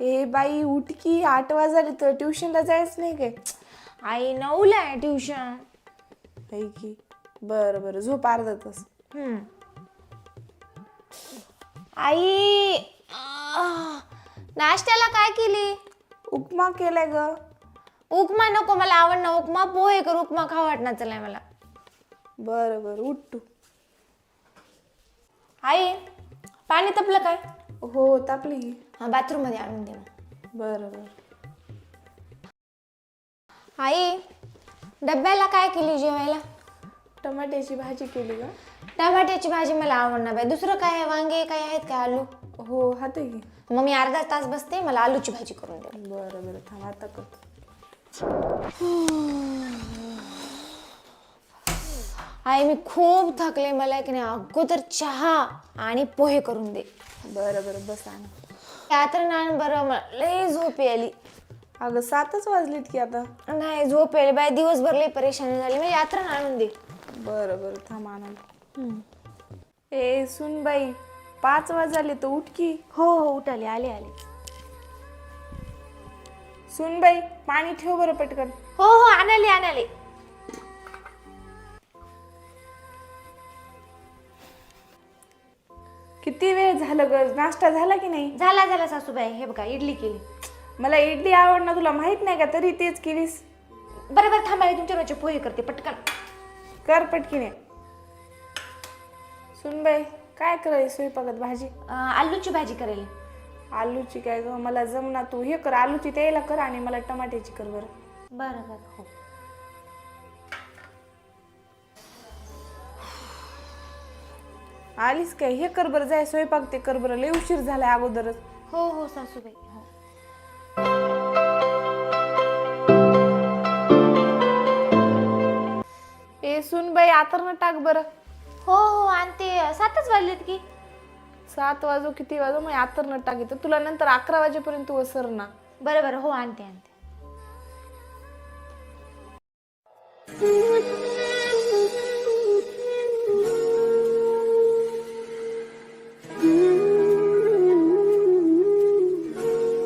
ए बाई उठ की आठ वाजले तर ट्युशनला जायचं नाही काय? आई नऊला आहे ट्युशन. है की बरं बरं झोप अर्धा तास. आई आह, नाश्त्याला काय केली? उपमा केलाय ग. उपमा नको मला आवड ना उपमा पोहे कर उपमा खाऊ वाटणार चलाय मला. बरं बरं उठ तू. आई पाणी तपलं काय? हो तापली. की हा बाथरूममध्ये आणून दे मग. बरं बरं. आई डब्याला काय केली जेवायला? टमाट्याची भाजी केली का टमाट्याची भाजी मला आवडणार बाई. दुसरं काय आहे? वांगे काय आहेत का आलू? हो हात की. मग मी अर्धा तास बसते मला आलूची भाजी करून दे. बरं बरं थांब आता कर आई मी खूप थकले. मला की नाही अगोदर चहा आणि पोहे करून दे. बरं बरं बस आण. रात्र नान बरं मला लय झोप यायली. अगं सातच वाजलीत की आता. नाही झोप यायली. बाई दिवसभर लय परेशानी झाली. मी यात्रा आणून दे. बरं बरं थांब आणा ए सुन बाई पाच वाजले तर उठ की. हो हो उठाले आले आले. सुन बाई पाणी ठेव बरं पटकन. हो हो आणाले आणाले. किती वेळ झालं ग? नाश्ता झाला की नाही? झाला झाला सासूबाई. हे बघा इडली केली. मला इडली आवडणार तुला माहीत नाही का? तरी तेच केलीस. बरं बरं थांबा मी तुमच्या रोजचे पोहे करते पटकन. कर पटकीने. सुन बाई काय करायची स्वयंपाकात भाजी? अं, आलूची भाजी करेल. आलूची काय ग? मला जमना तू. हे कर आलूची त्याला कर आणि मला टमाट्याची कर बरं. बरं बरं हो. आलीस काय? हे कर बरं जाय स्वयंपाक ते कर बरं. लय उशीर झालाय अगोदरच. हो हो सासूबाई हो. ए सुन बाई आतर टाक बरं. हो हो आणते. सातच वाजलेत की. सात वाजो किती वाजो? मग आतर टाक तर तुला नंतर अकरा वाजेपर्यंत तू असर ना. बरं बरं हो आणते आणते.